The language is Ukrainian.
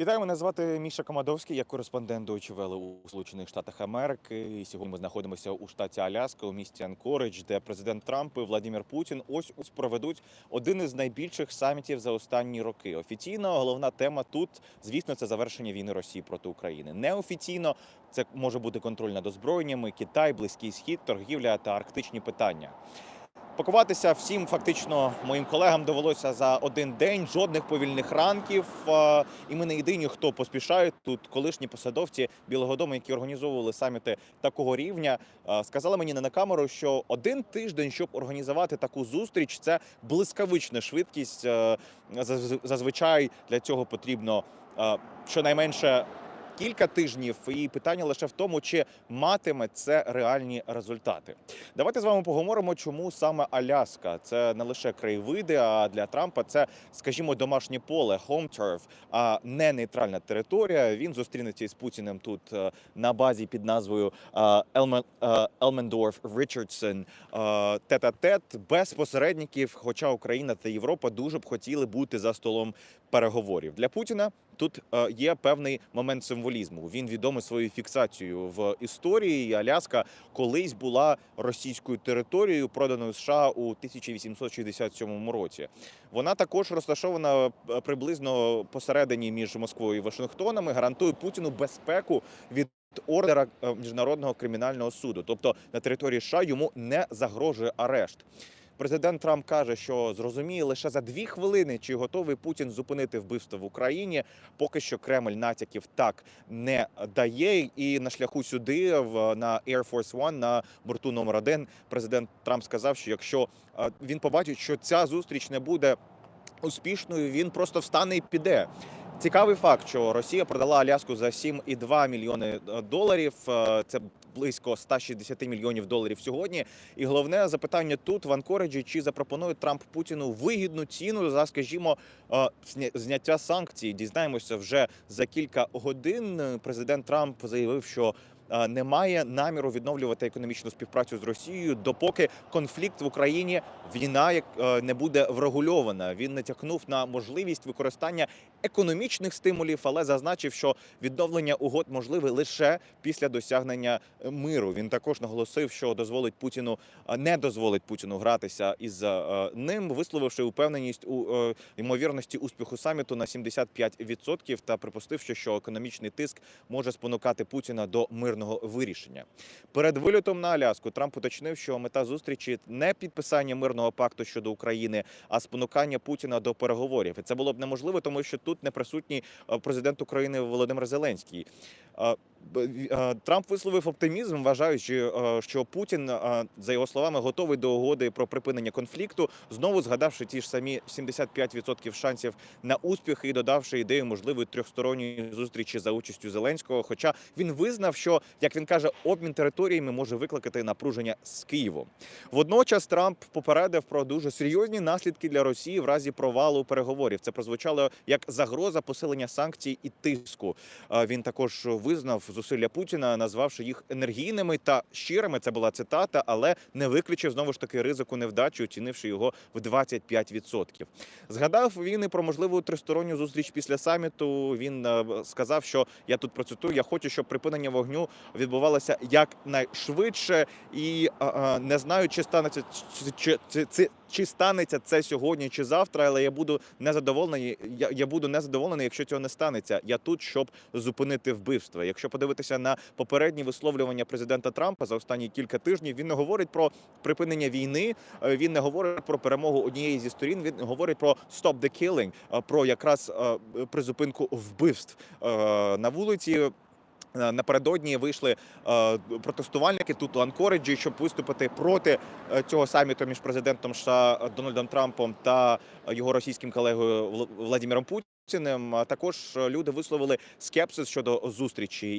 Вітаю, мене звати Міша Комадовський, я кореспондент Deutsche Welle у Сполучених Штатах Америки. І сьогодні ми знаходимося у штаті Аляска, у місті Анкоридж, де президент Трамп і Владимир Путін ось ось проведуть один із найбільших самітів за останні роки. Офіційно головна тема тут, звісно, це завершення війни Росії проти України. Неофіційно це може бути контроль над озброєннями, Китай, Близький Схід, торгівля та арктичні питання. Пакуватися всім фактично моїм колегам довелося за один день. Жодних повільних ранків. І ми не єдині, хто поспішають тут. Колишні посадовці Білого Дому, які організовували саміти такого рівня, сказали мені не на камеру, що один тиждень, щоб організувати таку зустріч, це блискавична швидкість. Зазвичай для цього потрібно щонайменше. Кілька тижнів, і питання лише в тому, чи матиме це реальні результати. Давайте з вами поговоримо, чому саме Аляска. Це не лише краєвиди, а для Трампа це, скажімо, домашнє поле, home turf, а не нейтральна територія. Він зустрінеться із Путіним тут е, на базі під назвою е, е, Елмендорф Річардсон тет-а-тет без посередників. Хоча Україна та Європа дуже б хотіли бути за столом переговорів для Путіна. Тут е, є певний момент символізму. Він відомий своєю фіксацією в історії. Аляска колись була російською територією, проданою США у 1867 році. Вона також розташована е, приблизно посередині між Москвою і Вашингтоном і гарантує Путіну безпеку від. Ордера е, міжнародного кримінального суду, тобто на території США йому не загрожує арешт. Президент Трамп каже, що зрозуміє лише за дві хвилини, чи готовий Путін зупинити вбивство в Україні. Поки що Кремль натяків так не дає. І на шляху сюди, в на Air Force One, на борту номер один, президент Трамп сказав, що якщо е, він побачить, що ця зустріч не буде успішною, він просто встане і піде. Цікавий факт, що Росія продала Аляску за 7,2 мільйони е, доларів. Е, Це близько 160 мільйонів доларів сьогодні. І головне запитання тут в Анкориджі: чи запропонує Трамп Путіну вигідну ціну за, скажімо, е, зняття санкцій? Дізнаємося вже за кілька годин. Президент Трамп заявив, що е, немає наміру відновлювати економічну співпрацю з Росією, допоки конфлікт в Україні війна е, не буде врегульована. Він натякнув на можливість використання економічних стимулів, але зазначив, що відновлення угод можливе лише після досягнення е, миру. Він також наголосив, що дозволить Путіну не дозволить Путіну гратися із ним, висловивши упевненість у ймовірності успіху саміту на 75% та припустив, що економічний тиск може спонукати Путіна до мирного вирішення. Перед вильотом на Аляску Трамп уточнив, що мета зустрічі не підписання мирного пакту щодо України, а спонукання Путіна до переговорів. І це було б неможливо, тому що тут не присутній е, президент України Володимир Зеленський. Трамп висловив оптимізм, вважаючи, е, що Путін, е, за його словами, готовий до угоди про припинення конфлікту, знову згадавши ті ж самі 75% шансів на успіх і додавши ідею можливої трьохсторонньої зустрічі за участю Зеленського. Хоча він визнав, що як він каже, обмін територіями може викликати напруження з Києвом. Водночас Трамп попередив про дуже серйозні наслідки для Росії в разі провалу переговорів. Це прозвучало як загроза посилення санкцій і тиску. Е, Він також визнав зусилля Путіна, назвавши їх енергійними та щирими. Це була цитата, але не виключив знову ж таки ризику невдачі, оцінивши його в 25%. Згадав він і про можливу тристоронню зустріч після саміту. Він е, сказав, що я тут процитую: я хочу, щоб припинення вогню відбувалося якнайшвидше, і е, е, не знаю, чи станеться чи, чи, чи, чи, станеться це сьогодні чи завтра, але я буду незадоволений. Я, я буду незадоволений, якщо цього не станеться. Я тут, щоб зупинити вбивство. Якщо подивитися на попередні висловлювання президента Трампа за останні кілька тижнів, він не говорить про припинення війни. е, Він не говорить про перемогу однієї зі сторін. Він говорить про stop the killing, е, про якраз е, призупинку вбивств на вулиці. Е, Напередодні вийшли е, протестувальники тут у Анкориджі, щоб виступити проти е, цього саміту між президентом США Дональдом Трампом та його російським колегою Вл- Владимиром Путіним. Також люди висловили скепсис щодо зустрічі